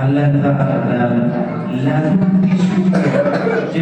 আল্লাহ যে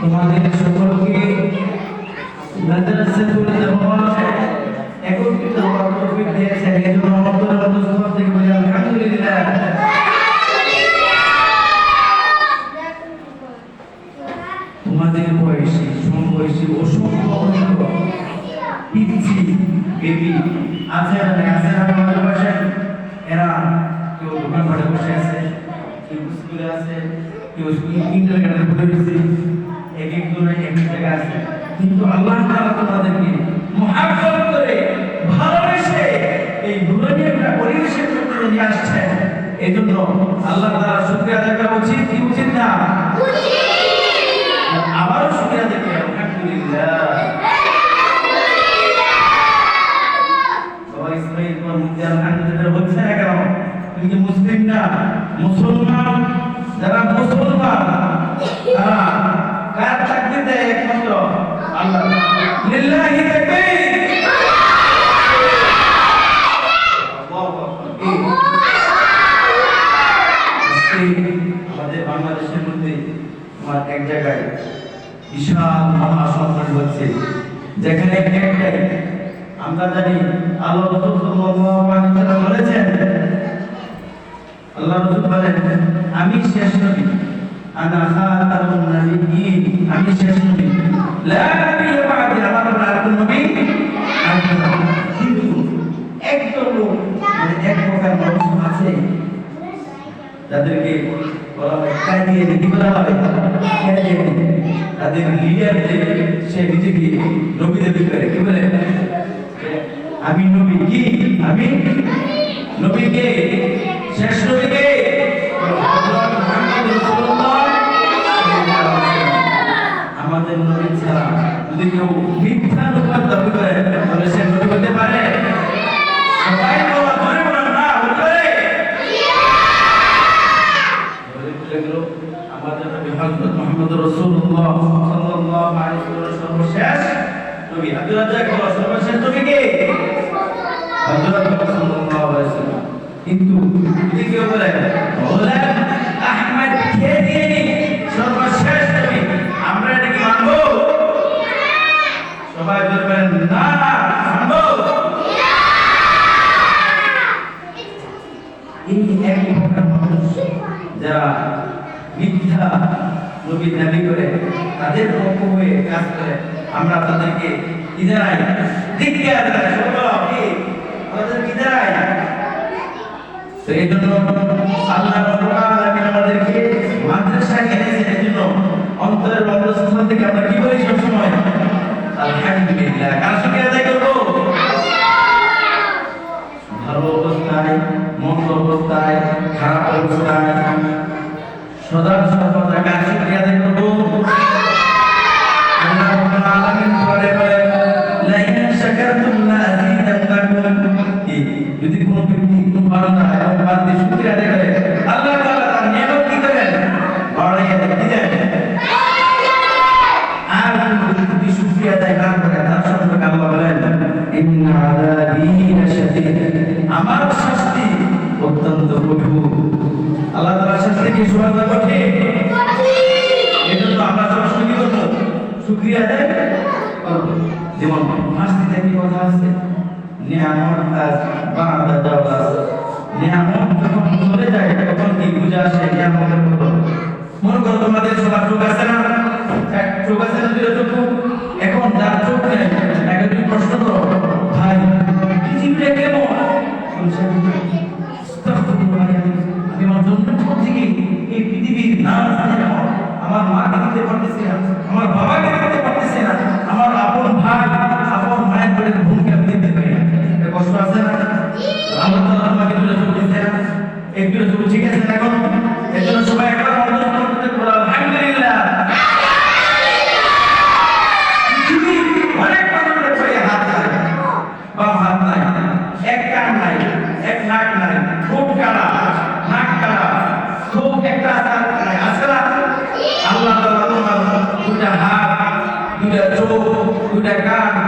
তোমাদের সকলকে তোমাদের বয়সী সমবয়সী অসংখ্য অসংখ্য পিচ্ছি বেবি আছে না আমাদের পাশে এরা কেউ দোকান ঘরে বসে আছে কেউ স্কুলে আছে রয়েছে এক একজনের এক এক জায়গায় আছে। কিন্তু আল্লাহ তাআলা তোমাদেরকে মহাব্বত করে ভালোবেসে এই নুরানি একটা পরিবেশের মধ্যে নিয়ে জন্য আল্লাহ তাআলা শুকরিয়া আদায় আবারও শুকরিয়া আলহামদুলিল্লাহ। বলছে না কেন? তুমি কি মুসলমান যারা মুসলমান, তারা কার তাকবীর দেয় একমাত্র? আল্লাহ। লিল্লাহি আমাদের বাংলাদেশের মধ্যে আমার এক জায়গায় বিশাল মহাসংকট হচ্ছে, যেখানে একটাই আমরা জানি আল্লাহ রসুল বলেছেন, আল্লাহ রসুল বলেন আমি শেষ নবী। আনা খাতামুন নবিয়্যিন। আমি শেষ নবী। লা নবিয়্য বা'দি আমার আর কোন নবী। কিন্তু মানে। তাদের লিডারদের সে নিজেকে নবী কি বলে? আমি নবী কি? আমি? নবী কে? শেষ মুহাম্মদ রাসূলুল্লাহ সাল্লাল্লাহু আলাইহি ওয়াসাল্লাম সর্বশেষ নবী। রাজ্জাক বলো সর্বশেষ নবী কে? হযরত সাল্লাল্লাহু আলাইহি ওয়াসাল্লাম। কিন্তু যদি কেউ বলে যারা মিথ্যা নবী দাবি করে তাদের পক্ষ হয়ে কাজ করে। আমরা তাদেরকে কি আমাদের তো এই জন্য আল্লাহ আলামিন আমাদেরকে এই জন্য অন্তরের অন্তঃস্থল থেকে আমরা কি বলি সবসময়? আলহামদুলিল্লাহ। কথা আছে। নিয়ামত আজ বাদা দাওয়াত নিয়ামত যখন চলে যায়, তখন কি বুঝা আসে? নিয়ামতের মতো। মনে করো তোমাদের সবার চোখ আছে না? চোখ আছে না দুটো এখন যার চোখ নেই, তাকে তুমি প্রশ্ন করো, ভাই, পৃথিবীটা কেমন? আমি আমার জন্ম থেকে এই পৃথিবীর নাম আমার মাকে দিতে পারতেছি না, আমার বাবাকে দিতে পারতেছি না, আমার আপন ভাই আল্লাহ তাআলা আমাকে সবাই একটা মন্ত্র করতে বলো। হাত নাই। এক কান নাই, এক নাক নাই, ঠোঁট কাটা নাক আছে নাই। না? আল্লাহ তাআলা হাত দুটা চোখ দুটা কান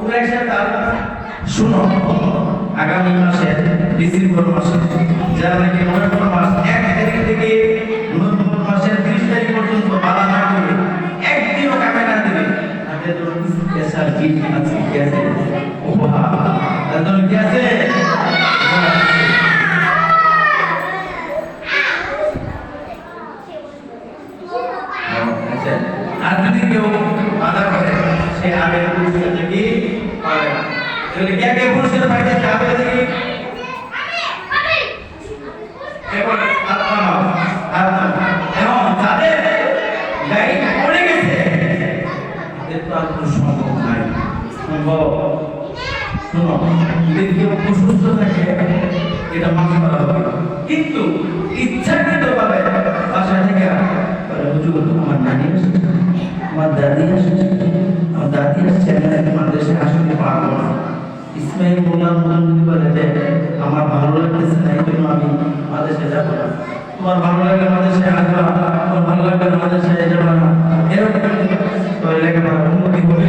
দিন পুরো শুনো। আগামী মাসে, ডিসেম্বর মাসে, যারা নাকি নভেম্বর মাস, এক তারিখ থেকে নভেম্বর মাসের ত্রিশ তারিখ পর্যন্ত বাধা না করবে একদিনও কামে না দেবে তাদের জন্য স্পেশাল গিফট আছে কি আছে উপহার তাদের জন্য কি আছে উপহার আছে। আচ্ছা, আর যদি কেউ বাধা করে সে আবেগ পুরস্কার থেকে পাবে তাহলে কে? কে পুরস্কার পাইতে হাত নামাও। এবং তো আর কোনো সম্ভব নাই। সম্ভব? যদি কিন্তু ইচ্ছাকৃত ভাবে বাসা থেকে আমার নানি আসছে। আমার দাদি আসছে। আমার দাদি আসছে ইসমাইল মোল্লা মোল্লান যদি বলে যে আমার ভালো লাগতেছে না, এই জন্য আমি মাদেশে যাব না। তোমার ভালো লাগলে মাদেশে আসবা, তোমার ভালো লাগলে মাদেশে যাবা না। এরকম লেখাপড়া উন্নতি হবে